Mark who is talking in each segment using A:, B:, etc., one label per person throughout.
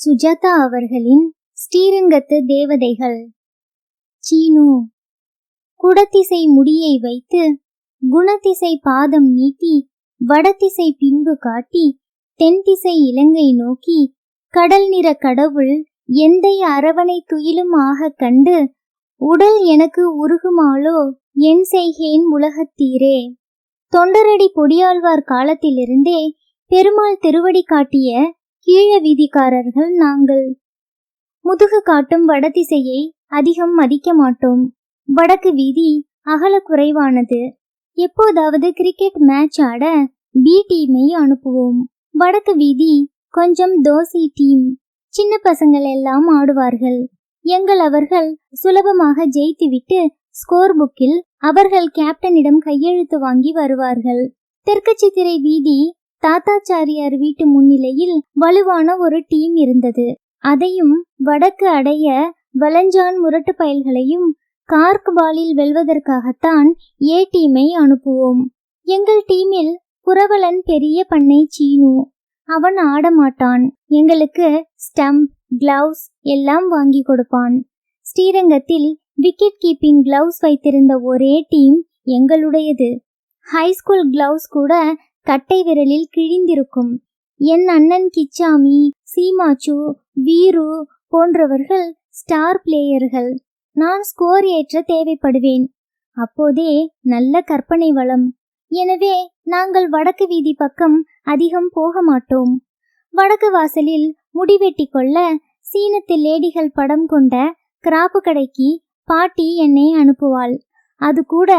A: சுஜாதா அவர்களின் ஸ்ரீரங்கத்து தேவதைகள். சீனு குடத்திசை முடியை வைத்து குணத்திசை பாதம் நீட்டி வடதிசை பின்பு காட்டி தென்திசை இலங்கை நோக்கி கடல் நிற கடவுள் எந்தை அரவணை துயிலும் ஆகக் கண்டு உடல் எனக்கு உருகுமாலோ என் செய்கேன் உலகத்தீரே. தொண்டரடி பொடியாழ்வார் காலத்திலிருந்தே பெருமாள் திருவடி காட்டிய கீழ வீதிக்காரர்கள் நாங்கள். முதுகு காட்டும் வடதிசையை அதிகம் மதிக்க மாட்டோம். வடக்கு வீதி அகல குறைவானது. எப்போதாவது கிரிக்கெட் மேட்ச் ஆட பி டீமை அனுப்புவோம். வடக்கு வீதி கொஞ்சம் தோசி டீம் சின்ன பசங்கள் எல்லாம் ஆடுவார்கள். எங்கள் அவர்கள் சுலபமாக ஜெயித்துவிட்டு ஸ்கோர் புக்கில் அவர்கள் கேப்டனிடம் கையெழுத்து வாங்கி வருவார்கள். தெற்கு சித்திரை வீதி தாத்தாச்சாரியார் வீட்டு முன்னிலையில் வலுவான ஒரு டீம் இருந்தது. அதையும் வடக்கு அடைய வலஞ்சான் முரட்டு பயல்களையும் கார்க் பாலில் வெல்வதற்காகத்தான் ஏ டீமை அனுப்புவோம். எங்கள் டீமில் புரவலன் பெரிய பண்ணை சீனு. அவன் ஆடமாட்டான். எங்களுக்கு ஸ்டம்ப் கிளவுஸ் எல்லாம் வாங்கி கொடுப்பான். ஸ்ரீரங்கத்தில் விக்கெட் கீப்பிங் கிளவுஸ் வைத்திருந்த ஒரே டீம் எங்களுடையது. ஹைஸ்கூல் கிளவுஸ் கூட கட்டை விரலில் கிழிந்திருக்கும். என் அண்ணன் கிச்சாமி சீமாச்சு வீரு போன்றவர்கள் ஸ்டார் பிளேயர்கள். நான் ஸ்கோர் ஏற்ற தேவைப்படுவேன். அப்போதே நல்ல கற்பனை வளம். எனவே நாங்கள் வடக்கு வீதி பக்கம் அதிகம் போக மாட்டோம். வடக்கு வாசலில் முடிவெட்டி கொள்ள சீனத்து லேடிகள் படம் கொண்ட கிராப்பு கடைக்கு பாட்டி என்னை அனுப்புவாள். அது கூட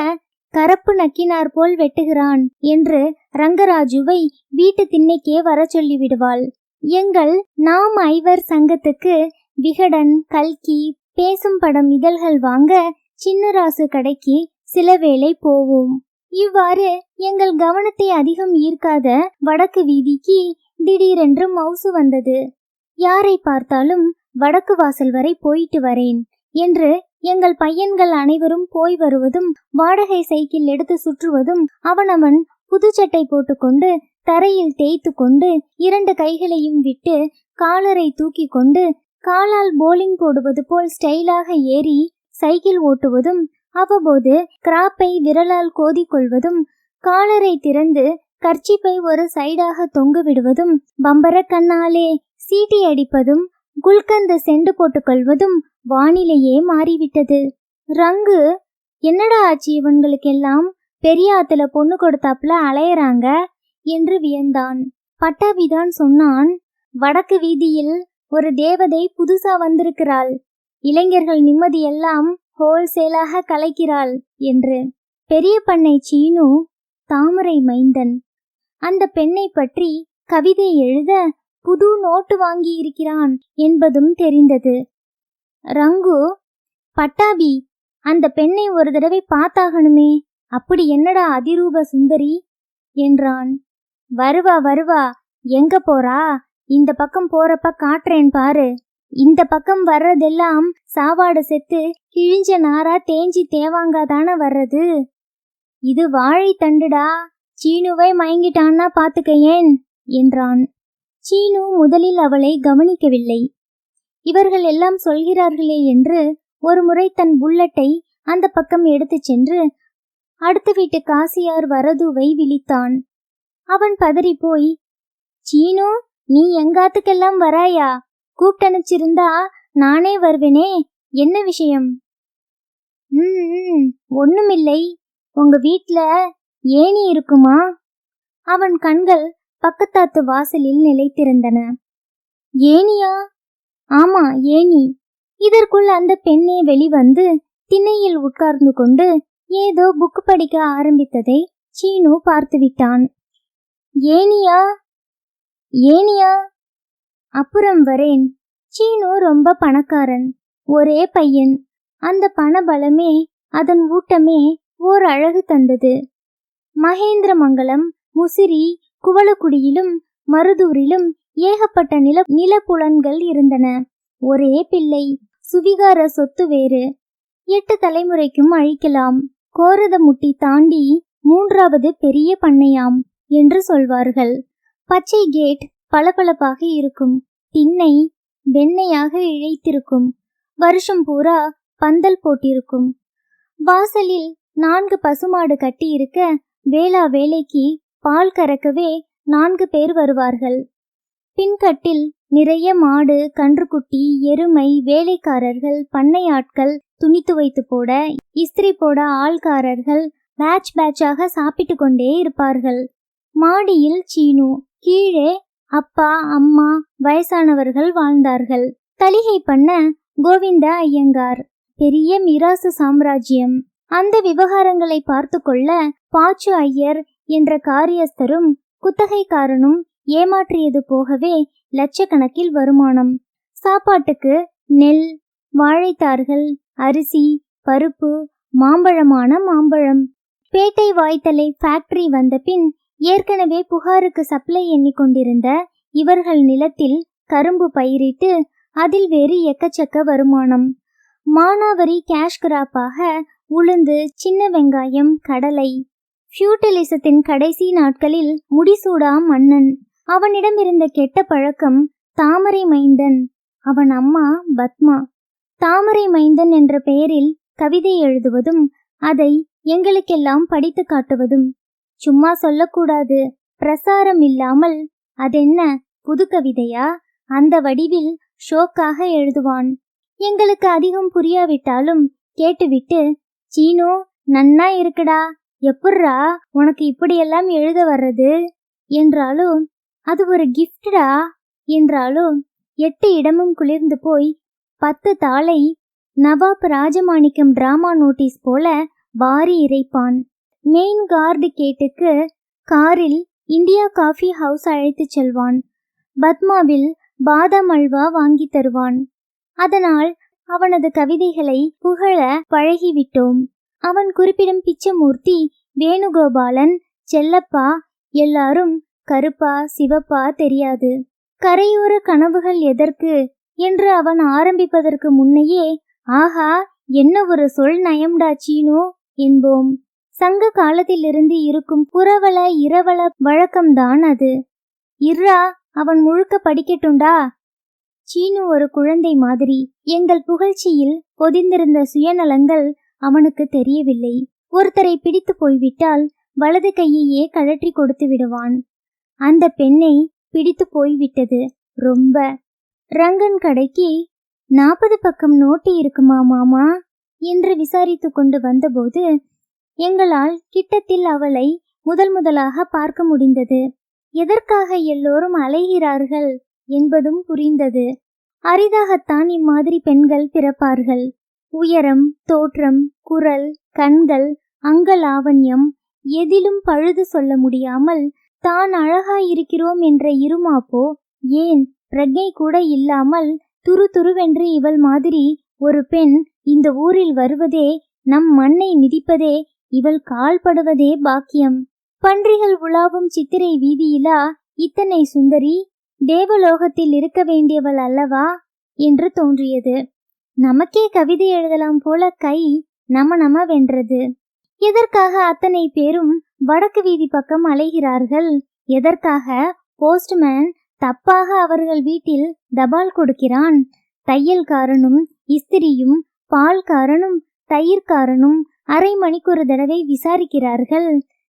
A: கரப்பு நக்கினார் போல் வெட்டுகிறான் என்று ரங்கராஜுவை வீட்டு திண்ணைக்கே வர சொல்லிவிடுவாள். எங்கள் நாம் ஐவர் சங்கத்துக்கு விகடன் கல்கி பேசும் படம் இதழ்கள் வாங்க சின்னராசு கடைக்கு சில வேளை போவோம். இவ்வாறு எங்கள் கவனத்தை அதிகம் ஈர்க்காத வடக்கு வீதிக்கு திடீரென்று மவுசு வந்தது. யாரை பார்த்தாலும் வடக்கு வாசல் வரை போயிட்டு வரேன் என்று எங்கள் பையன்கள் அனைவரும் போய் வருவதும் வாடகை சைக்கிள் எடுத்து சுற்றுவதும் அவனவன் புதுச்சட்டை போட்டுக்கொண்டு தரையில் தேய்த்து கொண்டு இரண்டு கைகளையும் விட்டு காலரை தூக்கி கொண்டு காலால் போலிங் போடுவது போல் ஸ்டைலாக ஏறி சைக்கிள் ஓட்டுவதும் அவ்வப்போது கிராப்பை விரலால் கோதிக்கொள்வதும் காலரை திறந்து கர்ச்சிப்பை ஒரு சைடாக தொங்கு விடுவதும் பம்பர கண்ணாலே சீட்டி அடிப்பதும் குல்கந்த செண்டு போட்டுக்கொள்வதும் வானிலையே மாறிவிட்டது. ரங்கு என்னடா ஆச்சு இவங்களுக்கெல்லாம் பெரிய ஆத்துல பொண்ணு கொடுத்தாப்புல அலையறாங்க என்று வியந்தான். பட்டாபிதான் சொன்னான் வடக்கு வீதியில் ஒரு தேவதை புதுசா வந்திருக்கிறாள். இளைஞர்கள் நிம்மதியெல்லாம் ஹோல்சேலாக கலைக்கிறாள் என்று. பெரிய பண்ணை சீனு தாமரை மைந்தன். அந்த பெண்ணை பற்றி கவிதை எழுத புது நோட்டு வாங்கி இருக்கிறான் என்பதும் தெரிந்தது. ரங்கு பட்டாபி அந்த பெண்ணை ஒரு தடவை பார்த்தாகணுமே. அப்படி என்னடா அதிரூப சுந்தரி? என்றான். வருவா வருவா எங்க போறா? இந்த பக்கம் போறப்ப காட்டுறேன் பாரு. இந்த பக்கம் வர்றதெல்லாம் சாவாடு செத்து கிழிஞ்ச நாரா தேஞ்சி தேவாங்காதான வர்றது? இது வாழை தண்டுடா. சீனுவை மயங்கிட்டான்னா பாத்துக்கையேன் என்றான். சீனு முதலில் அவளை கவனிக்கவில்லை. இவர்கள் எல்லாம் சொல்கிறார்களே என்று ஒரு முறை தன் புல்லட்டை அந்த பக்கம் எடுத்துச் சென்று அடுத்த வீட்டு காசியார் வரதுவை விழித்தான். அவன் பதறி போய் சீனு நீ எங்காத்துக்கெல்லாம் வராயா? கூப்பிட்டனுச்சிருந்தா நானே வருவேனே. என்ன விஷயம்? ம் ஒண்ணுமில்லை. உங்க வீட்ல ஏணி இருக்குமா? அவன் கண்கள் பக்கத்தாத்து வாசலில் நிலைத்திருந்தன. ஏனியா ஆமா ஏனி இதற்குள் அந்த பெண்ணே வெளிவந்து திண்ணையில் உட்கார்ந்து கொண்டு ஏதோ புக் படிக்க ஆரம்பித்ததை சீனு பார்த்துவிட்டான் ஏனியா? ஏனியா? அப்புறம் வரேன். சீனு ரொம்ப பணக்காரன் ஒரே பையன். அந்த பணபலமே அதன் ஊட்டமே ஓர் அழகு தந்தது. மகேந்திரமங்கலம் முசிறி குவளக்குடியிலும் மருதூரிலும் ஏகப்பட்ட நில நிலப்புலன்கள் இருந்தன. ஒரே பிள்ளை சுவிகார சொத்து வேறு. எட்டு தலைமுறைக்கும் அழிக்கலாம். கோரத முட்டி தாண்டி மூன்றாவது பெரிய பண்ணையாம் என்று சொல்வார்கள். பச்சை கேட் பளபளப்பாக இருக்கும். திண்ணை வெண்ணையாக இழைத்திருக்கும். வருஷம் பூரா பந்தல் போட்டிருக்கும். வாசலில் நான்கு பசுமாடு கட்டியிருக்க வேளா வேலைக்கு பால் கறக்கவே நான்கு பேர் வருவார்கள். பின்கட்டில் நிறைய மாடு கன்றுக்குட்டி எருமை வேலைக்காரர்கள் பண்ணை ஆட்கள் துணி துவைத்து போட இஸ்திரி போட ஆள்காரர்கள் பேட்ச் பேட்சாக சாப்பிட்டு கொண்டே இருப்பார்கள். மாடியில் சீனு கீழே அப்பா அம்மா வயசானவர்கள் வாழ்ந்தார்கள். தலிகை பண்ண கோவிந்த ஐயங்கார் பெரிய மிராசு சாம்ராஜ்யம். அந்த விவகாரங்களை பார்த்து கொள்ள பாச்சு ஐயர் என்ற காரியஸ்தரும் குத்தகைக்காரனும் ஏமாற்றியது போகவே லட்சக்கணக்கில் வருமானம். சாப்பாட்டுக்கு நெல் வாழைத்தார்கள் அரிசி பருப்பு மாம்பழமான மாம்பழம். பேட்டை வாய்த்தலை ஃபேக்டரி வந்த பின் ஏற்கனவே புகாருக்கு சப்ளை எண்ணிக்கொண்டிருந்த இவர்கள் நிலத்தில் கரும்பு பயிரிட்டு அதில் வேறு எக்கச்சக்க வருமானம். மானாவரி கேஷ் கிராப்பாக உளுந்து சின்ன வெங்காயம் கடலை. ஃபியூட்டலிசத்தின் கடைசி நாட்களில் முடிசூடா மன்னன். அவனிடம் இருந்த கெட்ட பழக்கம் தாமரை மைந்தன் அவன் அம்மா பத்மா. தாமரை மைந்தன் என்ற பெயரில் கவிதை எழுதுவதும் அதை எங்களுக்கெல்லாம் படித்து காட்டுவதும். சும்மா சொல்லக்கூடாது பிரசாரம் இல்லாமல் அதென்ன புது கவிதையா? அந்த வடிவில் ஷோக்காக எழுதுவான். எங்களுக்கு அதிகம் புரியாவிட்டாலும் கேட்டுவிட்டு சீனு நன்னா இருக்குடா எப்புட்றா உனக்கு இப்படியெல்லாம் எழுத வர்றது? என்றாலும் அது ஒரு கிஃப்டடா என்றாலும் எட்டு இடமும் குளிர்ந்து போய் பத்து தாளை நவாப் ராஜமாணிக்கம் டிராமா நோட்டீஸ் போல வாரி இறைப்பான். மெயின் கார்டு கேட்டுக்கு காரில் இந்தியா காஃபி ஹவுஸ் அழைத்துச் செல்வான். பத்மாவில் பாதாம் அல்வா வாங்கி தருவான். அதனால் அவனது கவிதைகளை புகழ பழகிவிட்டோம். அவன் குறிப்பிடும் பிச்சமூர்த்தி வேணுகோபாலன் செல்லப்பா எல்லாரும் கருப்பா சிவப்பா தெரியாது. கரையோர கனவுகள் எதற்கு என்று அவன் ஆரம்பிப்பதற்கு முன்னையே ஆஹா என்ன ஒரு சொல் நயம்டா சீனு என்போம். சங்க காலத்திலிருந்து இருக்கும் புறவள இரவள வழக்கம்தான் அது. இர்ரா அவன் முழுக்க படிக்கட்டுண்டா? சீனு ஒரு குழந்தை மாதிரி. எங்கள் புகழ்ச்சியில் பொதிந்திருந்த சுயநலங்கள் அவனுக்கு தெரியவில்லை. ஒருத்தரை பிடித்து போய்விட்டால் வலது கையையே கழற்றி கொடுத்து விடுவான். அந்த பெண்ணை பிடித்து போய்விட்டது. ரொம்ப. ரங்கன் கடைக்கு நாற்பது பக்கம் நோட்டு இருக்குமா மாமா? என்று விசாரித்து கொண்டு வந்தபோது எங்களால் கிட்டத்தில் அவளை முதல் முதலாக பார்க்க முடிந்தது. எதற்காக எல்லோரும் அலைகிறார்கள் என்பதும் புரிந்தது. அரிதாகத்தான் இம்மாதிரி பெண்கள் பிறப்பார்கள். உயரம் தோற்றம் குரல் கண்கள் அங்கலாவண்யம் எதிலும் பழுது சொல்ல முடியாமல் தான் அழகாயிருக்கிறோம் என்ற இருமாப்போ ஏன் பிரஜை கூட இல்லாமல் துரு துருவென்று இவள் மாதிரி ஒரு பெண் இந்த ஊரில் வருவதே நம் மண்ணை மிதிப்பதே இவள் கால்படுவதே பாக்கியம். பன்றிகள் உலாவும் சித்திரை வீதியிலா இத்தனை சுந்தரி தேவலோகத்தில் இருக்க வேண்டியவள் அல்லவா? என்று தோன்றியது. நமக்கே கவிதை எழுதலாம் போல கை நம நம வென்றது. எதற்காக அத்தனை பேரும் வடக்கு வீதி பக்கம் அலைகிறார்கள். எதற்காக? போஸ்ட்மேன் தப்பாக அவர்கள் வீட்டில் தபால் கொடுக்கிறான். தையல்காரனும் இஸ்திரியும் பால்காரனும் தயிர்காரனும் அரை மணிக்கு ஒரு தடவை விசாரிக்கிறார்கள்.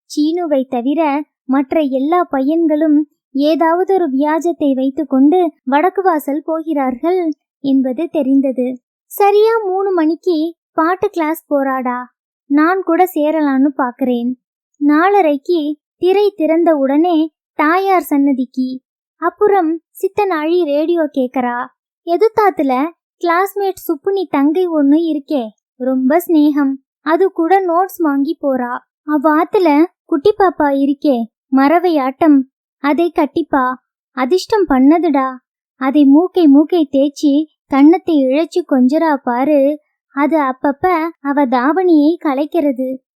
A: சீனுவை தவிர மற்ற எல்லா பையன்களும் ஏதாவது ஒரு வியாஜத்தை வைத்துக்கொண்டு வடக்கு வாசல் போகிறார்கள் என்பது தெரிந்தது. சரியா மூணு மணிக்கு பாட்டு கிளாஸ் போறாடா? நான் கூட சேரலான்னு பாக்குறேன் நாலரைக்கு திரை திறந்த உடனே தாயார் சன்னதிக்கு. அப்புறம் சித்தனாழி ரேடியோ கேக்குறா. எதுத்தாத்துல கிளாஸ்மேட் சுப்புனி தங்கை ஒண்ணு இருக்கே. ரொம்ப ஸ்நேகம் அது கூட நோட்ஸ் வாங்கி போறா. அவ்வாத்துல குட்டி பாப்பா இருக்கே. மறவை ஆட்டம். அதை கட்டிப்பா. அதிர்ஷ்டம் பண்ணதுடா. அதை மூக்கை மூக்கை தேய்ச்சி கன்னத்தை இழைச்சு கொஞ்சரா பாரு. அது அப்பப்ப அவ தாவணியை கலைக்கிறது.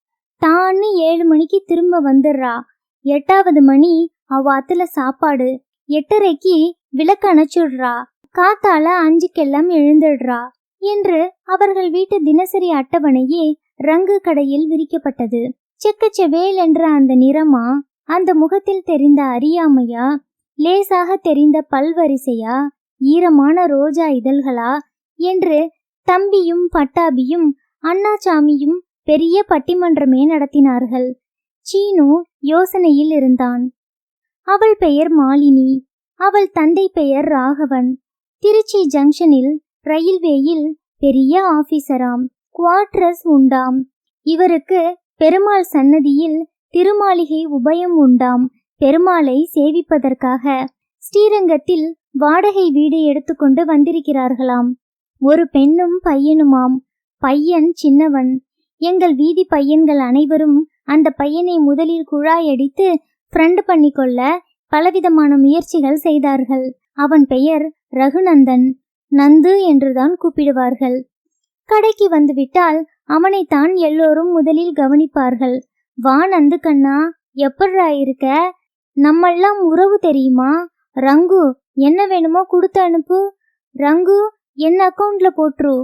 A: தான்னு ஏழு மணிக்கு திரும்ப வந்துடுறா. எட்டாவது மணி அவ அத்துல சாப்பாடு. எட்டரைக்கு விளக்கு அணைச்சுடுறா. காத்தால அஞ்சுக்கெல்லாம் எழுந்துடுறா. என்று அவர்கள் வீட்டு தினசரி அட்டவணையே ரங்கு கடையில் விரிக்கப்பட்டது. செக்கச்செவேல் என்ற அந்த நிறமா அந்த முகத்தில் தெரிந்த அறியாமையா லேசாக தெரிந்த பல்வரிசையா ஈரமான ரோஜா இதழ்களா என்று தம்பியும் பட்டாபியும் அண்ணாசாமியும் பெரிய பட்டிமன்றமே நடத்தினார்கள். சீனு யோசனையில் இருந்தான். அவள் பெயர் மாலினி. அவள் தந்தை பெயர் ராகவன். திருச்சி ஜங்ஷனில் ரயில்வேயில் பெரிய ஆபீசராம். குவாட்ரஸ் உண்டாம். இவருக்கு பெருமாள் சன்னதியில் திருமாளிகை உபயம் உண்டாம். பெருமாளை சேவிப்பதற்காக ஸ்ரீரங்கத்தில் வாடகை வீடு எடுத்துக்கொண்டு வந்திருக்கிறார்களாம். ஒரு பெண்ணும் பையனுமாம். பையன் சின்னவன். எங்கள் வீதி பையன்கள் அனைவரும் அந்த பையனை முதலில் குழாயடித்து ஃப்ரெண்ட் பண்ணிக்கொள்ள பலவிதமான முயற்சிகள் செய்தார்கள். அவன் பெயர் ரகுநந்தன். நந்து என்றுதான் கூப்பிடுவார்கள். கடைக்கு வந்துவிட்டால் அவனைத்தான் எல்லோரும் முதலில் கவனிப்பார்கள். வா நந்து கண்ணா எப்பட்றா இருக்க? நம்மெல்லாம் உறவு தெரியுமா? ரங்கு என்ன வேணுமோ கொடுத்து அனுப்பு. ரங்கு என் அக்கவுண்ட்ல போட்டுரு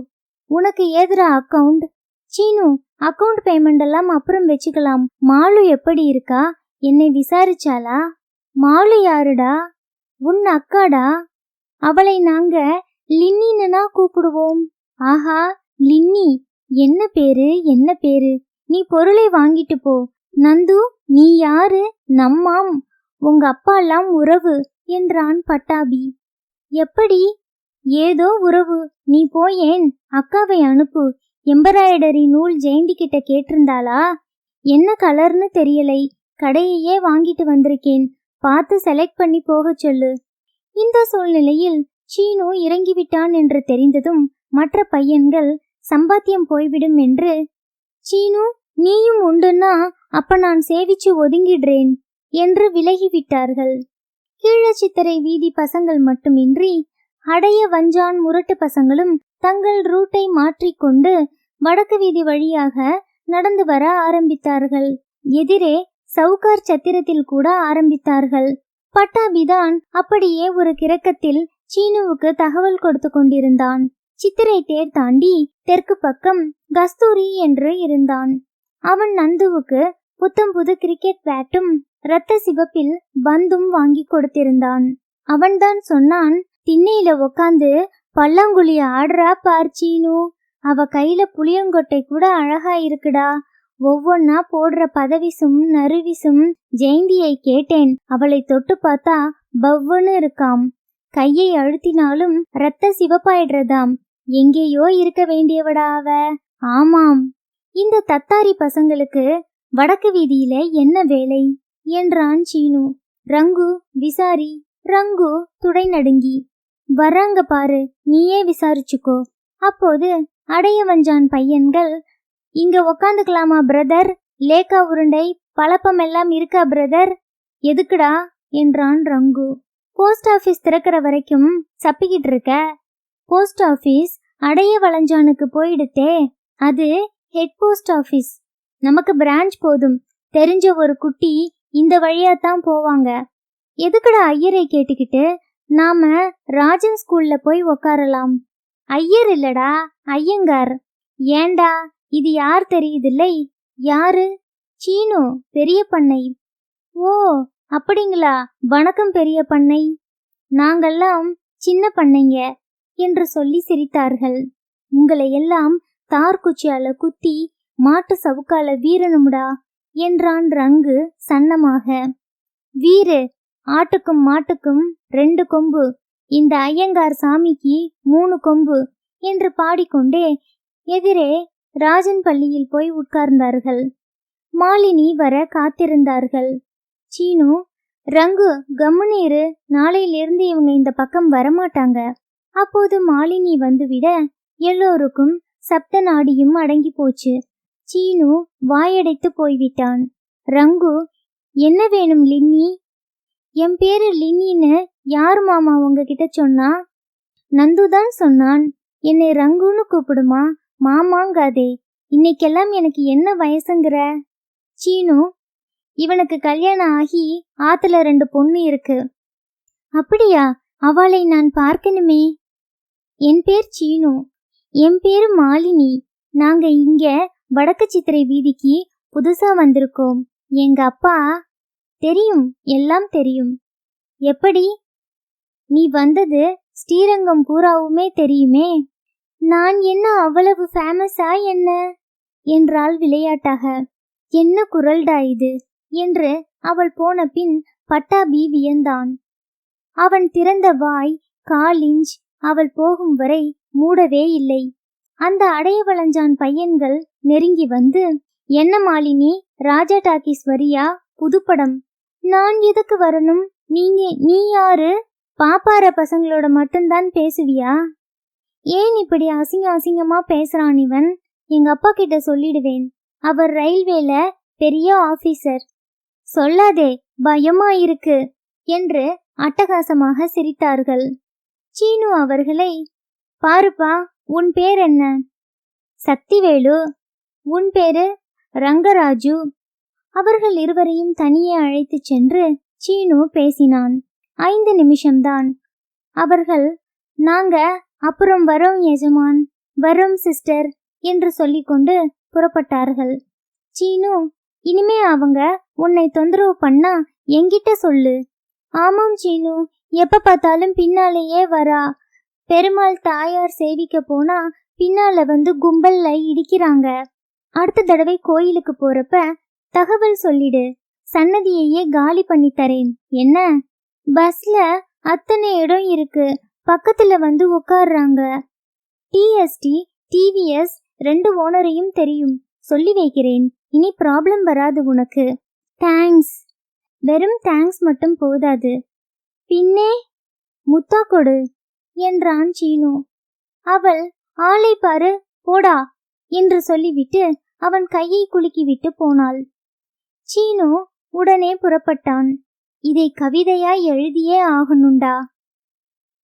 A: உனக்கு ஏதுரா அக்கவுண்ட் சீனு அக்கௌண்ட் பேமெண்ட் எல்லாம் அப்புறம் வச்சுக்கலாம். மாலு எப்படி இருக்கா? என்னை விசாரிச்சாளா? மாலு யாருடா? உன் அக்காடா? அவளை நாங்க லின்னின்னா கூப்பிடுவோம். ஆஹா லின்னி என்ன பேரு? என்ன பேரு? நீ பொருளை வாங்கிட்டு போ. நந்து நீ யாரு? நம்மாம். உங்க அப்பாலாம் உறவு என்றான் பட்டாபி. எப்படி? ஏதோ உறவு. நீ போயேன். அக்காவை அனுப்பு. எம்பராய்டரி நூல் ஜெயந்தி கிட்ட கேட்டிருந்தாளா? என்ன கலர்னு தெரியலை. கடையையே வாங்கிட்டு வந்திருக்கேன். பார்த்து செலக்ட் பண்ணி போகச் சொல்லு. இந்த சூழ்நிலையில் சீனு இறங்கிவிட்டான் என்று தெரிந்ததும் மற்ற பையன்கள் சம்பாத்தியம் போய்விடும் என்று சீனு நீயும் உண்டுன்னா அப்ப நான் சேவிச்சு ஒதுங்கிடுறேன் என்று விலகிவிட்டார்கள். கீழச்சித்திரை வீதி பசங்கள் மட்டுமின்றி அடைய வஞ்சான் முரட்டு பசங்களும் தங்கள் ரூட்டை மாற்றிக்கொண்டு வடக்கு வீதி வழியாக நடந்து வர ஆரம்பித்தார்கள். எதிரே சவுகார் சத்திரத்தில் கூட ஆரம்பித்தார்கள். பட்டாபிதான் அப்படியே ஒரு கிரக்கத்தில் சீனுவுக்கு தகவல் கொடுத்து கொண்டிருந்தான். சித்திரை தேர் தாண்டி தெற்கு பக்கம் கஸ்தூரி என்று இருந்தான். அவன் நந்துவுக்கு புத்தம் புது கிரிக்கெட் பேட்டும் இரத்த சிவப்பில் பந்தும் வாங்கி கொடுத்திருந்தான். அவன்தான் சொன்னான் திண்ணையில உக்காந்து பல்லாங்குழி ஆடுறா பார் சீனு. அவ கையில புளியங்கொட்டை கூட அழகா இருக்குடா. ஒவ்வொன்னா போடுற பதவிசும் நறுவிசும் ஜெயந்தியை கேட்டேன். அவளை தொட்டு பார்த்தா பவ்வுன்னு இருக்காம். கையை அழுத்தினாலும் ரத்த சிவப்பாயிடுறதாம். எங்கேயோ இருக்க வேண்டியவடா அவ. ஆமாம். இந்த தத்தாரி பசங்களுக்கு வடக்கு வீதியில என்ன வேலை? என்றான் சீனு. ரங்கு விசாரி ரங்கு துடை நடுங்கி. வர்றாங்க பாரு நீயே விசாரிச்சுக்கோ. அப்போது அடைய வஞ்சான் பையன்கள். இங்க உக்காந்துக்கலாமா பிரதர் லேக்கா உருண்டை பழப்பம் எல்லாம் இருக்கா பிரதர் எதுக்குடா? என்றான் ரங்கு. போஸ்ட் ஆபீஸ் திறக்கிற வரைக்கும் சப்பிக்கிட்டு இருக்க? போஸ்ட் ஆபீஸ் அடைய வளஞ்சானுக்கு போயிடுத்தே. அது ஹெட் போஸ்ட் ஆபீஸ் நமக்கு பிரான்ச் போதும். தெரிஞ்ச ஒரு குட்டி இந்த வழியா தான் போவாங்க. எதுக்குடா ஐயரை கேட்டுக்கிட்டு நாம ராஜன் ஸ்கூல்ல போய் உக்காரலாம்? ஐயர் இல்லடா ஐயங்கார். ஏண்டா இது யார் தெரியுதில்லை? யாரு? சீனு பெரிய பண்ணை. ஓ அப்படிங்களா வணக்கம் பெரிய பண்ணை. நாங்கெல்லாம் சின்ன பண்ணைங்க என்று சொல்லி சிரித்தார்கள். உங்களை எல்லாம் தார் குச்சியால குத்தி மாட்டு சவுக்கால வீரனுமுடா என்றான் ரங்கு சன்னமாக. வீரு ஆட்டுக்கும் மாட்டுக்கும் ரெண்டு கொம்பு இந்த ஐயங்கார் சாமிக்கு மூணு கொம்பு என்று பாடிக்கொண்டே எதிரே ராஜன் பள்ளியில் போய் உட்கார்ந்தார்கள். மாலினி வர காத்திருந்தார்கள். சீனு ரங்கு கம்முனீரு நாளையிலிருந்து இவங்க இந்த பக்கம் வரமாட்டாங்க. அப்போது மாலினி வந்துவிட எல்லோருக்கும் சப்த நாடியும் அடங்கி போச்சு. சீனு வாயடைத்து போய்விட்டான். ரங்கு என்ன வேணும் லின்னி? என் பேரு லின்னின்னு யார் மாமா உங்ககிட்ட சொன்னா? நந்துதான் சொன்னான். என்னை ரங்குன்னு கூப்பிடுமா? மாமாங்காதே. இன்னைக்கெல்லாம் எனக்கு என்ன வயசுங்கிற? சீனு இவனுக்கு கல்யாணம் ஆகி ஆத்துல ரெண்டு பொண்ணு இருக்கு. அப்படியா? அவளை நான் பார்க்கணுமே. என் பேர் சீனு. என் பேரு மாலினி. நாங்க இங்க வடக்கு சித்திரை வீதிக்கு புதுசா வந்திருக்கோம். எங்க அப்பா தெரியும் எல்லாம் தெரியும். எப்படி? நீ வந்தது ஸ்ரீரங்கம் பூராவுமே தெரியுமே. நான் என்ன அவ்வளவு ஃபேமஸா என்ன? என்றாள் விளையாட்டாக. என்ன குரல்டா இது? என்று அவள் போன பின் பட்டாபி வியந்தான். அவன் திறந்த வாய் காலிஞ்ச் அவள் போகும் வரை மூடவே இல்லை. அந்த அடையவளஞ்சான் பையன்கள் நெருங்கி வந்து என்ன மாலினி ராஜா டாக்கீஸ்வரியா? புதுப்படம். நான் எதுக்கு வரணும்? நீங்க நீ யாரு? பாப்பார பசங்களோட மட்டும்தான் பேசுவியா? ஏன் இப்படி அசிங்க அசிங்கமா பேசுறான் இவன்? எங்க அப்பா கிட்ட சொல்லிடுவேன். அவர் ரயில்வேல பெரிய ஆபீசர். சொல்லாதே பயமா இருக்கு என்று அட்டகாசமாக சிரித்தார்கள். சீனு அவர்களை பாருப்பா உன் பேர் என்ன? சக்திவேலு. உன் பேரு ரங்கராஜு. அவர்கள் இருவரையும் தனியே அழைத்துச் சென்று சீனு பேசினான். ஐந்து நிமிஷம்தான். அவர்கள் நாங்க அப்புறம் வரோம் எஜமான். வரோம் சிஸ்டர் என்று சொல்லிக்கொண்டு புறப்பட்டார்கள். சீனு இனிமே அவங்க உன்னை தொந்தரவு பண்ணா என்கிட்ட சொல்லு. ஆமாம் சீனு. எப்ப பார்த்தாலும் பின்னாலேயே வரா. பெருமாள் தாயார் சேவிக்க போனா பின்னால வந்து கும்பல்ல இடிக்கிறாங்க. அடுத்த தடவை கோயிலுக்கு போறப்ப தகவல் சொல்லிடு. சன்னதியையே காலி பண்ணி தரேன். என்ன? பஸ்ல அத்தனை இடம் இருக்கு. பக்கத்துல வந்து உட்கார்றாங்க டிஎஸ்டி டிவிஎஸ் ரெண்டு ஓனரையும் தெரியும். சொல்லி வைக்கிறேன். இனி ப்ராப்ளம் வராது உனக்கு. தேங்க்ஸ் வெறும் தேங்க்ஸ் மட்டும் போதாது. பின்னே முத்தா கொடு என்றான் சீனு. அவள் ஆளை பாரு போடா என்று சொல்லிவிட்டு அவன் கையை குலுக்கிவிட்டு போனாள். சீனு உடனே புறப்பட்டான். இதை கவிதையாய் எழுதியே ஆகணுண்டா?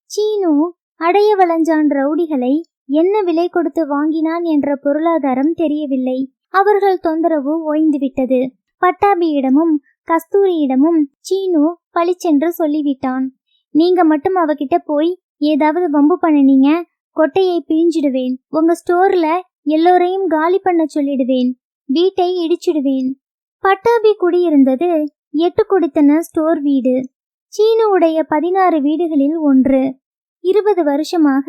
A: சீனு அடைய வளஞ்சான் ரவுடிகளை. என்ன விலை கொடுத்து வாங்கினான் என்ற பொருளாதாரம் தெரியவில்லை. அவர்கள் தொந்தரவு ஓய்ந்துவிட்டது. பட்டாபியிடமும் கஸ்தூரியிடமும் சீனு பளிச்சென்று சொல்லிவிட்டான். நீங்க மட்டும் அவகிட்ட போய் ஏதாவது வம்பு பண்ணினீங்க கொட்டையை பிழிஞ்சிடுவேன். உங்க ஸ்டோர்ல எல்லோரையும் காலி பண்ண சொல்லிடுவேன். வீட்டை இடிச்சிடுவேன். பட்டாபி குடியிருந்தது எட்டு கொடுத்தன ஸ்டோர் வீடு. சீனுவுடைய பதினாறு வீடுகளில் ஒன்று. இருபது வருஷமாக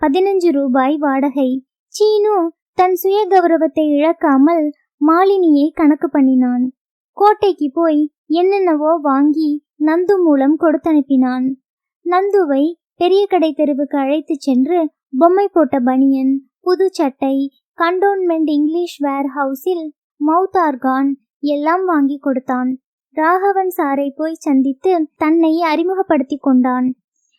A: பதினஞ்சு ரூபாய் வாடகை. சீனு தன் சுய கௌரவத்தை இழக்காமல் மாலினியை கணக்கு பண்ணினான். கோட்டைக்கு போய் என்னென்னவோ வாங்கி நந்து மூலம் கொடுத்தனுப்பினான். நந்துவை பெரிய கடை தெருவுக்கு அழைத்துச் சென்று பொம்மை போட்ட பனியன் புது சட்டை கண்டோன்மெண்ட் இங்கிலீஷ் வேர் ஹவுஸில் மவுத் ஆர்கான் எல்லாம் வாங்கி கொடுத்தான். ராகவன் சாரை போய் சந்தித்து தன்னை அறிமுகப்படுத்தி கொண்டான்.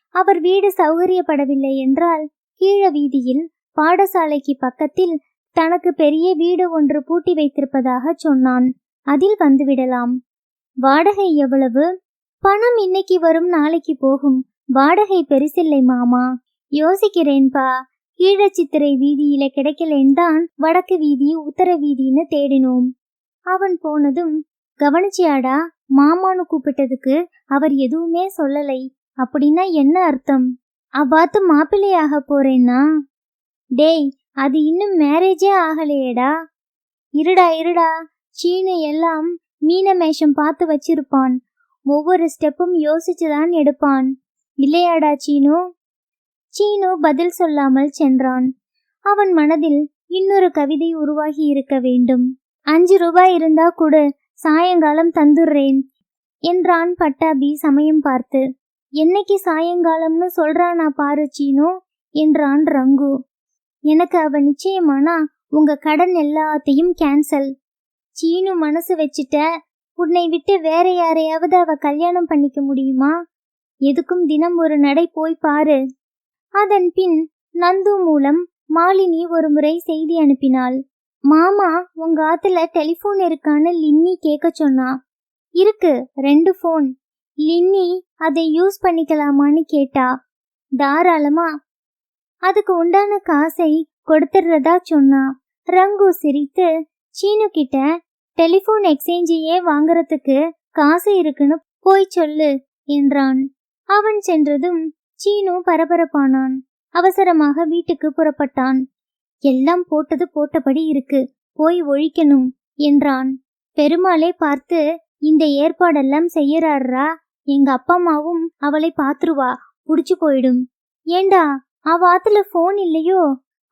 A: அவர் வீடு சௌகரியப்படவில்லை என்றால் கீழ வீதியில் பாடசாலைக்கு பக்கத்தில் தனக்கு பெரிய வீடு ஒன்று பூட்டி வைத்திருப்பதாக சொன்னான். அதில் வந்துவிடலாம். வாடகை எவ்வளவு? பணம் இன்னைக்கு வரும் நாளைக்கு போகும். வாடகை பெருசில்லை மாமா. யோசிக்கிறேன்பா. கீழச்சித்திரை வீதியில கிடைக்கலேன்தான் வடக்கு வீதி உத்தர வீதின்னு தேடினோம். அவன் போனதும் கவனிச்சியாடா மாமான்னு கூப்பிட்டதுக்கு அவர் எதுவுமே சொல்லலை. அப்படின்னா என்ன அர்த்தம்? அவ்வாத்து மாப்பிள்ளையாக போறேன்னா? டேய் அது இன்னும் மேரேஜே ஆகலையேடா. இருடா இருடா. சீனு எல்லாம் மீனமேஷம் பார்த்து வச்சிருப்பான். ஒவ்வொரு ஸ்டெப்பும் யோசிச்சுதான் எடுப்பான். இல்லையாடா சீனு? சீனு பதில் சொல்லாமல் சென்றான். அவன் மனதில் இன்னொரு கவிதை உருவாகி இருக்க வேண்டும். அஞ்சு ரூபாய் இருந்தா கொடு சாயங்காலம் தந்துடுறேன் என்றான் பட்டாபி சமயம் பார்த்து. என்னைக்கு சாயங்காலம்னு சொல்றானா பாரு சீனோ என்றான் ரங்கு. எனக்கு அவ நிச்சயமானா உங்க கடன் எல்லாத்தையும் கேன்சல் சீனு மனசு வச்சுட்ட உன்னை விட்டு வேற யாரையாவது அவ கல்யாணம் பண்ணிக்க முடியுமா? எதுக்கும் தினம் ஒரு நடை போய் பாரு. அதன் பின் நந்து மூலம் மாலினி ஒரு முறை செய்தி அனுப்பினாள். மாமா உங்க ஆத்துல டெலிஃபோன் இருக்கான்னு லின்னி கேட்க சொன்னா. இருக்கு ரெண்டு ஃபோன் லின்னி அதை யூஸ் பண்ணிக்கலாமான்னு கேட்டா. தாராளமா. அதுக்கு உண்டான காசை கொடுத்துடுறதா சொன்னா. ரங்கு சிரித்து சீனு கிட்ட டெலிஃபோன் எக்ஸ்சேஞ்சையே வாங்குறதுக்கு காசு இருக்குன்னு போய் சொல்லு என்றான். அவன் சென்றதும் சீனு பரபரப்பானான். அவசரமாக வீட்டுக்கு புறப்பட்டான். எல்லாம் போட்டது போட்டபடி இருக்கு போய் ஒழிக்கணும் என்றான். பெருமாளே பார்த்து இந்த ஏற்பாடெல்லாம் செய்யறாரா? எங்க அப்பா அம்மாவும் அவளை பாத்துருவா புடிச்சு போயிடும். ஏண்டா அவாத்துல ஃபோன் இல்லையோ?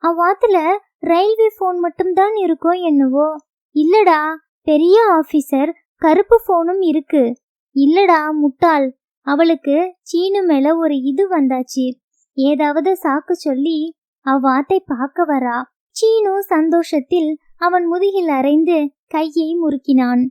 A: அவாத்துல ரயில்வே ஃபோன் மட்டும்தான் இருக்கோ என்னவோ? இல்லடா பெரிய ஆபீசர் கருப்பு ஃபோனும் இருக்கு. இல்லடா முட்டாள் அவளுக்கு சீனு மேல ஒரு இது வந்தாச்சு. ஏதாவது சாக்கு சொல்லி அவ்வாத்தை பார்க்க வரா. சீனு சந்தோஷத்தில் அவன் முதுகில் அரைந்து கையை முறுக்கினான்.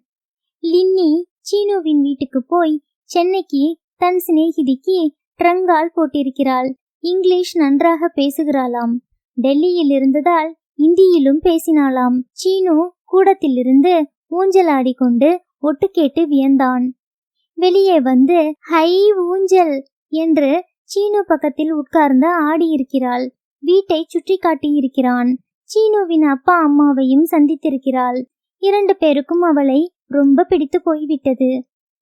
A: லின்னி சீனுவின் வீட்டுக்கு போய் சென்னைக்கு தன் சிநேகிதிக்கு ட்ரங்கால் போட்டிருக்கிறாள். இங்கிலீஷ் நன்றாக பேசுகிறாளாம். டெல்லியில் இருந்ததால் இந்தியிலும் பேசினாளாம். சீனு கூடத்திலிருந்து ஊஞ்சலாடி கொண்டு ஒட்டு கேட்டு வியந்தான். வெளியே வந்து ஹை ஊஞ்சல் என்று சீனு பக்கத்தில் உட்கார்ந்து ஆடியிருக்கிறாள். வீட்டை சுற்றி காட்டியிருக்கிறான். சீனுவின் அப்பா அம்மாவையும் சந்தித்திருக்கிறாள். இரண்டு பேருக்கும் அவளை ரொம்ப பிடித்து போய்விட்டது.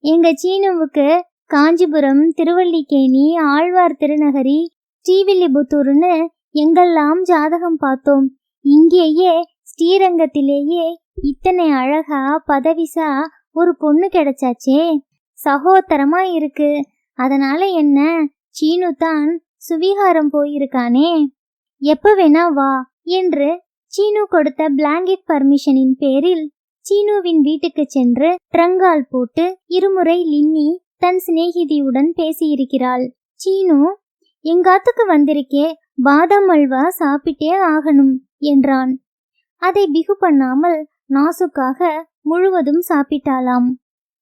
A: எங்க சீனுவுக்கு காஞ்சிபுரம் திருவல்லிக்கேணி ஆழ்வார் திருநகரி ஸ்ரீவில்லிபுத்தூர்னு எங்கெல்லாம் ஜாதகம் பார்த்தோம். இங்கேயே ஸ்ரீரங்கத்திலேயே இத்தனை அழகா பதவிசா ஒரு பொண்ணு கிடைச்சாச்சே. சகோதரமா இருக்கு. அதனால என்ன? சீனு தான் சுவிகாரம் போயிருக்கானே. எப்ப வேணா வா என்று சீனு கொடுத்த பிளாங்கெட் பர்மிஷனின் பேரில் சீனுவின் வீட்டுக்கு சென்று ட்ரங்கால் போட்டு இருமுறை லின்னி தன் சிநேகிதியுடன் பேசியிருக்கிறாள். சீனு எங்காத்துக்கு வந்திருக்கே? பாதாம் அல்வா சாப்பிட்டே ஆகணும் என்றான். அதை பிகு பண்ணாமல் நாசுக்காக முழுவதும் சாப்பிட்டாளாம்.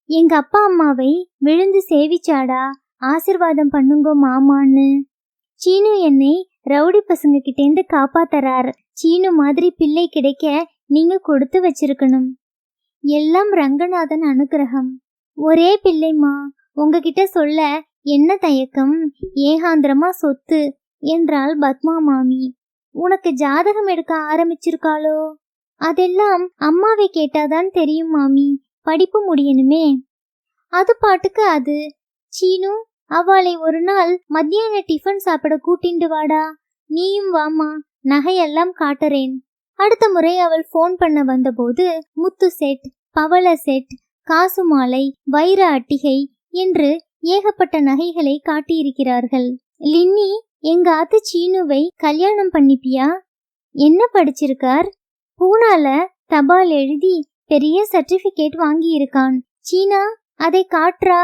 A: எங்க அப்பா அம்மாவை விழுந்து சேவிச்சாடா? ஆசிர்வாதம் பண்ணுங்கோ மாமான்னு? சீனு என்னை ரவுடி பசங்க கிட்டேந்து காப்பாத்தறார். சீனு மாதிரி பிள்ளை கிடைக்க நீங்க கொடுத்து வச்சிருக்கணும். எல்லாம் ரங்கநாதன் அனுகிரகம் ஒரே பிள்ளைம்மா உங்ககிட்ட சொல்ல என்ன தயக்கம்? ஏகாந்திரமா சொத்து என்றாள் பத்மா மாமி. உனக்கு ஜாதகம் எடுக்க ஆரம்பிச்சிருக்காளோ? அதெல்லாம் அம்மாவை கேட்டாதான் தெரியும் மாமி. படிப்பு முடியணுமே. அது பாட்டுக்கு அது. சீனு அவளை ஒரு நாள் மத்தியான டிஃபன் சாப்பிட கூட்டிண்டு வாடா. நீயும் வாமா நகையெல்லாம் காட்டுறேன். அடுத்த முறை அவள் ஃபோன் பண்ண வந்தபோது முத்து செட் பவள செட் காசு மாலை வைர அட்டிகை என்று ஏகப்பட்ட நகைகளை காட்டியிருக்கிறார்கள். லின்னி எங்க ஆத்து சீனுவை கல்யாணம் பண்ணிப்பியா? என்ன படிச்சிருக்கார்? பூனால தபால் எழுதி பெரிய சர்டிபிகேட் வாங்கியிருக்கான். சீனா அதை காட்டுறா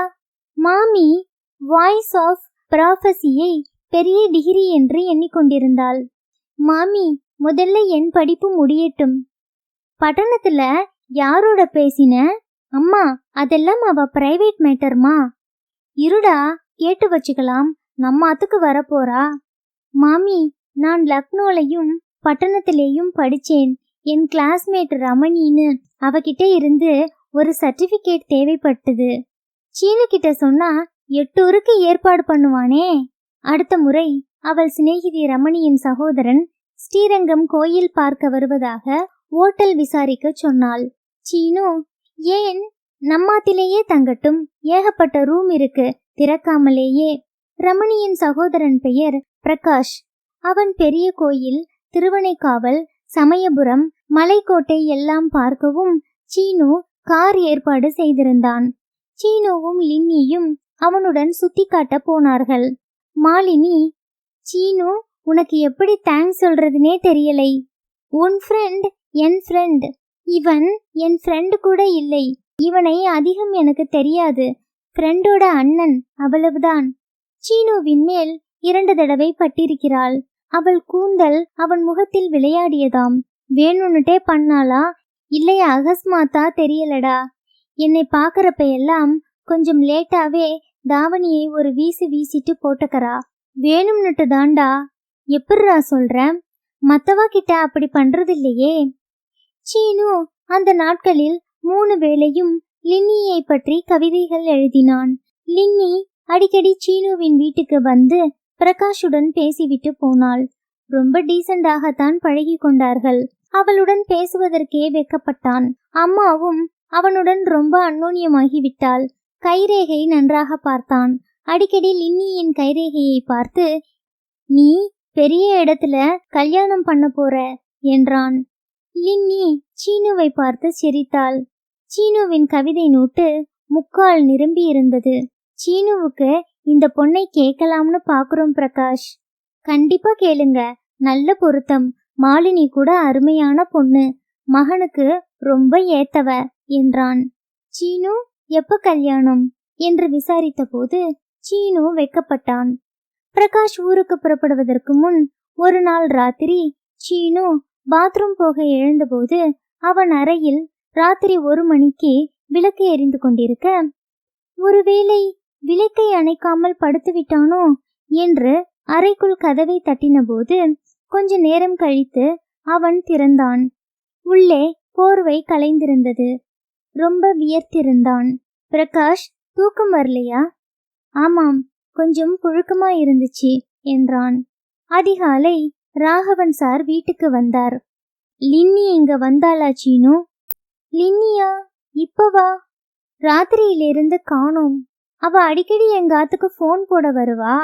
A: மாமி வாய்ஸ் ஆஃப் ப்ராஃபஸியை பெரிய டிகிரி என்று எண்ணிக்கொண்டிருந்தாள். மாமி முதல்ல என் படிப்பு முடியட்டும். பட்டணத்துல யாரோட பேசின? அம்மா அதெல்லாம் அவ பிரைவேட் மேட்டர்மா இருடா கேட்டு வச்சுக்கலாம். நம்ம அத்துக்கு வரப்போறா? மாமி நான் லக்னோலையும் பட்டணத்திலேயும் படிச்சேன். என் கிளாஸ்மேட் ரமணின்னு அவகிட்ட இருந்து ஒரு சர்டிபிகேட் தேவைப்பட்டது. சீனு கிட்ட சொன்னா எட்டூருக்கு ஏற்பாடு பண்ணுவானே. அடுத்த முறை அவள் சிநேகிதி ரமணியின் சகோதரன் ஸ்ரீரங்கம் கோயில் பார்க்க வருவதாக ஓட்டல் விசாரிக்க சொன்னாள். சீனு ஏன் நம்மாத்திலேயே தங்கட்டும்? ஏகப்பட்ட ரூம் இருக்கு திறக்காமலேயே. ரமணியின் சகோதரன் பெயர் பிரகாஷ். அவன் பெரிய கோயில் திருவனைக்காவல் சமயபுரம் மலைக்கோட்டை எல்லாம் பார்க்கவும் சீனு கார் ஏற்பாடு செய்திருந்தான். சீனுவும் லின்னியும் அவனுடன் சுத்தி காட்ட போனார்கள். மாலினி சீனு உனக்கு எப்படி தேங்க்ஸ் சொல்றதுனே தெரியலை. உன் ஃப்ரெண்ட் என் ஃப்ரெண்ட் இவன் என் ஃப்ரெண்டு கூட இல்லை. இவனை அதிகம் எனக்கு தெரியாது. ஃப்ரெண்டோட அண்ணன் அவ்வளவுதான். சீனுவின் மேல் இரண்டு தடவை பட்டிருக்கிறாள். அவள் கூந்தல் அவன் முகத்தில் விளையாடியதாம். வேணும்னுட்டே பண்ணாளா? இல்லையா அகஸ்மாத்தா தெரியலடா. என்னை பார்க்கறப்ப எல்லாம் கொஞ்சம் லேட்டாவே தாவணியை ஒரு வீசி வீசிட்டு போட்டுக்கறா. வேணும்னுட்டு தாண்டா. எப்படிரா சொல்ற? மத்தவா கிட்ட அப்படி பண்றது இல்லையே சீனு அந்த நாட்களில் மூணு வேளையும் லின்னியை பற்றி கவிதைகள் எழுதினான். லின்னி அடிக்கடி சீனுவின் வீட்டுக்கு வந்து பிரகாஷுடன் பேசிவிட்டு போனாள். ரொம்ப டீசெண்டாகத்தான் பழகி கொண்டார்கள். அவளுடன் பேசுவதற்கே வெக்கப்பட்டான். அம்மாவும் அவனுடன் ரொம்ப அந்யோன்யமாகிவிட்டாள் கைரேகை நன்றாக பார்த்தான். அடிக்கடி லின்னியின் கைரேகையை பார்த்து நீ பெரிய இடத்துல கல்யாணம் பண்ண போற? என்றான். லின்னி சீனுவை பார்த்து சிரித்தாள். சீனுவின் கவிதை நோட்டு முக்கால் நிரம்பி இருந்தது. சீனுவுக்கு இந்த பொண்ணை கேட்கலாம்னு பாக்குறோம் பிரகாஷ். கண்டிப்பா கேளுங்க. நல்ல பொருத்தம். மாலினி கூட அருமையான பொண்ணு. மகனுக்கு ரொம்ப ஏத்தவ என்றான். சீனு எப்ப கல்யாணம்? என்று விசாரித்த போது சீனு வெக்கப்பட்டான். பிரகாஷ் ஊருக்கு புறப்படுவதற்கு முன் ஒரு நாள் ராத்திரி சீனு பாத்ரூம் போக எழுந்தபோது அவன் அறையில் ராத்திரி ஒரு மணிக்கு விளக்கு எரிந்து கொண்டிருக்க ஒருவேளை விளக்கை அணைக்காமல் படுத்து விட்டானோ? என்று அறைக்குள் கதவை தட்டினபோது கொஞ்ச நேரம் கழித்து அவன் திறந்தான். உள்ளே போர்வை கலைந்திருந்தது. ரொம்ப வியர்த்திருந்தான். பிரகாஷ் தூக்கம் வரலையா? ஆமாம் கொஞ்சம் புழுக்கமா இருந்துச்சு என்றான். அதிகாலை ராகவன் சார் வீட்டுக்கு வந்தார். லின்னி இங்க வந்தாளா சீனு? லின்னியா இப்பவா ராத்திரியிலிருந்து காணோம். அவ அடிக்கடி எங்காத்துக்கு ஃபோன் போட வருவா?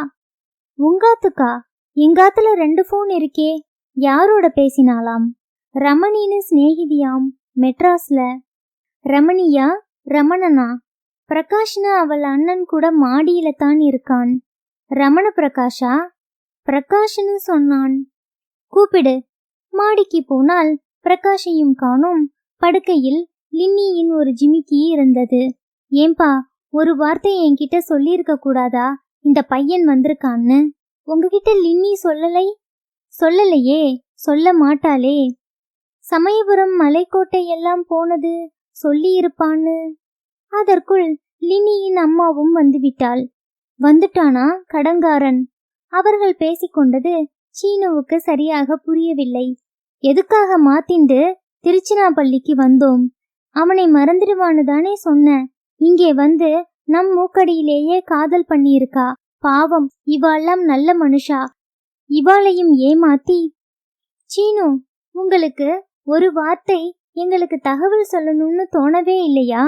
A: உங்காத்துக்கா எங்காத்துல ரெண்டு ஃபோன் இருக்கே. யாரோட பேசினாலாம் ரமணின்னு சிநேகிதியாம் மெட்ராஸ்ல. ரமணியா ரமணனா? பிரகாஷ்னு அவள் அண்ணன் கூட மாடியில தான் இருக்கான். ரமண பிரகாஷா? பிரகாஷ்னு சொன்னான். கூப்பிடு. மாடிக்கு போனால் பிரகாஷையும் காணோம். படுக்கையில் லின்னியின் ஒரு ஜிமிக்கி இருந்தது. ஏன்பா ஒரு வார்த்தை என்கிட்ட சொல்லியிருக்க கூடாதா? இந்த பையன் வந்திருக்கான்னு. உங்ககிட்ட லின்னி சொல்லலை? சொல்லலையே சொல்ல மாட்டாளே. சமயபுரம் மலைக்கோட்டை எல்லாம் போனது சொல்லியிருப்பான்னு. அதற்குள் லினியின் அம்மாவும் வந்துவிட்டாள். வந்துட்டானா கடங்காரன் அவர்கள் பேசிக்கொண்டது சீனுவுக்கு சரியாக புரியவில்லை. எதுக்காக மாத்திண்டு திருச்சினாப்பள்ளிக்கு வந்தோம்? அவனை மறந்துடுவான்னு தானே சொன்னேன் இங்கே வந்து நம் மூக்கடியிலேயே காதல் பண்ணியிருக்கா. பாவம் இவாளெல்லாம் நல்ல மனுஷா. இவாளையும் ஏமாத்தி. சீனு உங்களுக்கு ஒரு வார்த்தை எங்களுக்கு தகவல் சொல்லணும்னு தோணவே இல்லையா?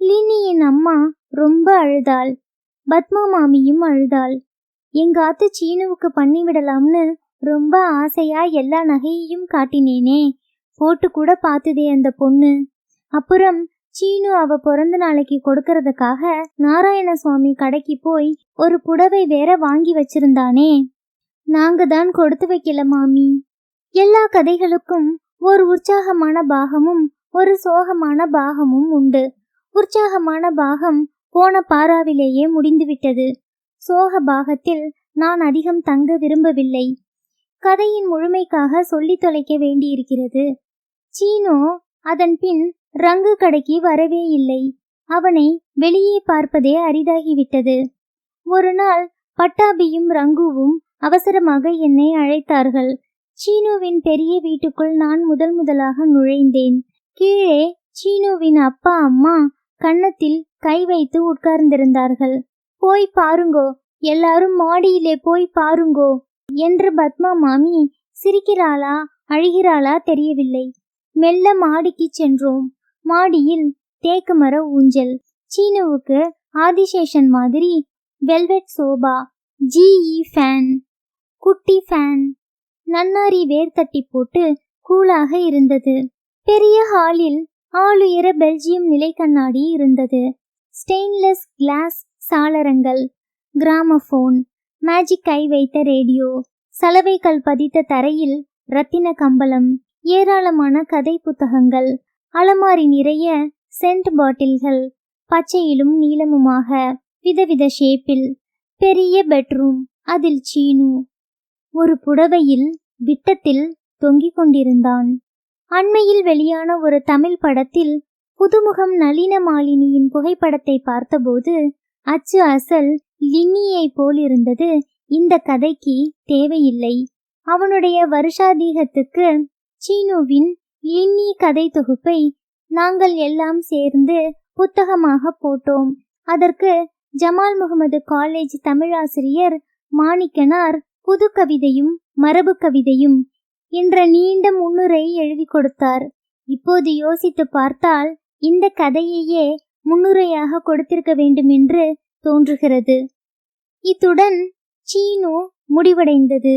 A: லினியின் அம்மா ரொம்ப அழுதாள். பத்மா மாமியும் அழுதாள். எங்க ஆத்து சீனுவுக்கு பண்ணிவிடலாம்னு ரொம்ப ஆசையா எல்லா நகையையும் காட்டினேனே. போட்டு கூட பார்த்ததே அந்த பொண்ணு. அப்புறம் சீனு அவ பிறந்த நாளைக்கு கொடுக்கறதுக்காக நாராயணசுவாமி கடைக்கு போய் ஒரு புடவை வேற வாங்கி வச்சிருந்தானே. நாங்க தான் கொடுத்து வைக்கல மாமி. எல்லா கதைகளுக்கும் ஒரு உற்சாகமான பாகமும் ஒரு சோகமான பாகமும் உண்டு. உற்சாகமான பாகம் போன பாராவிலேயே முடிந்துவிட்டது. சோக பாகத்தில் நான் அதிகம் தங்க விரும்பவில்லை. கதையின் முழுமைக்காக சொல்லி தொலைக்க வேண்டியிருக்கிறது. சீனோ அதன் பின் ரங்கு கடைக்கு வரவே இல்லை. அவனை வெளியே பார்ப்பதே அரிதாகிவிட்டது. ஒரு நாள் பட்டாபியும் ரங்குவும் அவசரமாக என்னை அழைத்தார்கள். சீனுவின் பெரிய வீட்டுக்குள் நான் முதல் முதலாக நுழைந்தேன். கீழே சீனுவின் அப்பா அம்மா கன்னத்தில் கை வைத்து உட்கார்ந்திருந்தார்கள். போய் பாருங்கோ எல்லாரும் மாடியிலே போய் பாருங்கோ என்று பத்மா மாமி சிரிக்கிறாளா அழுகிறாளா தெரியவில்லை. மெல்ல மாடிக்கு சென்றோம். மாடியில் தேக்கு மர ஊஞ்சல். சீனுவுக்கு ஆதிசேஷன் மாதிரி வெல்வெட் சோபா. GE fan. குட்டி ஃபேன். நன்னாரி வேர் தட்டி போட்டு கூலாக இருந்தது. பெரிய ஹாலில் ஆளுயர பெல்ஜியம் நிலை கண்ணாடி இருந்தது. ஸ்டெயின்லெஸ் கிளாஸ் சாளரங்கள் கிராமபோன் மேஜிக் கை வைத்த ரேடியோ சலவைகள் பதித்த தரையில் ரத்தின கம்பளம் ஏராளமான கதை புத்தகங்கள் அலமாரி நிறைய சென்ட் பாட்டில்கள் பச்சையிலும் நீளமுமாக விதவித ஷேப்பில் பெரிய பெட்ரூம் அதில் சீனு ஒரு புடவையில் விட்டத்தில் தொங்கிக் கொண்டிருந்தான். அண்மையில் வெளியான ஒரு தமிழ் படத்தில் புதுமுகம் நளின மாலினியின் புகைப்படத்தை பார்த்தபோது அச்சு அசல் லின்னியை போலிருந்தது. இந்த கதைக்கு தேவையில்லை. அவனுடைய வருஷாதீகத்துக்கு சீனுவின் லின்னி கதை தொகுப்பை நாங்கள் எல்லாம் சேர்ந்து புத்தகமாக போட்டோம். அதற்கு ஜமால் முகமது காலேஜ் தமிழாசிரியர் மாணிக்கனார் புது கவிதையும் மரபு கவிதையும் என்ற நீண்ட முன்னுரை எழுதி கொடுத்தார். இப்போது யோசித்து பார்த்தால் இந்த கதையையே முன்னுரையாக கொடுத்திருக்க வேண்டும் என்று தோன்றுகிறது. இத்துடன் சீனு முடிவடைந்தது.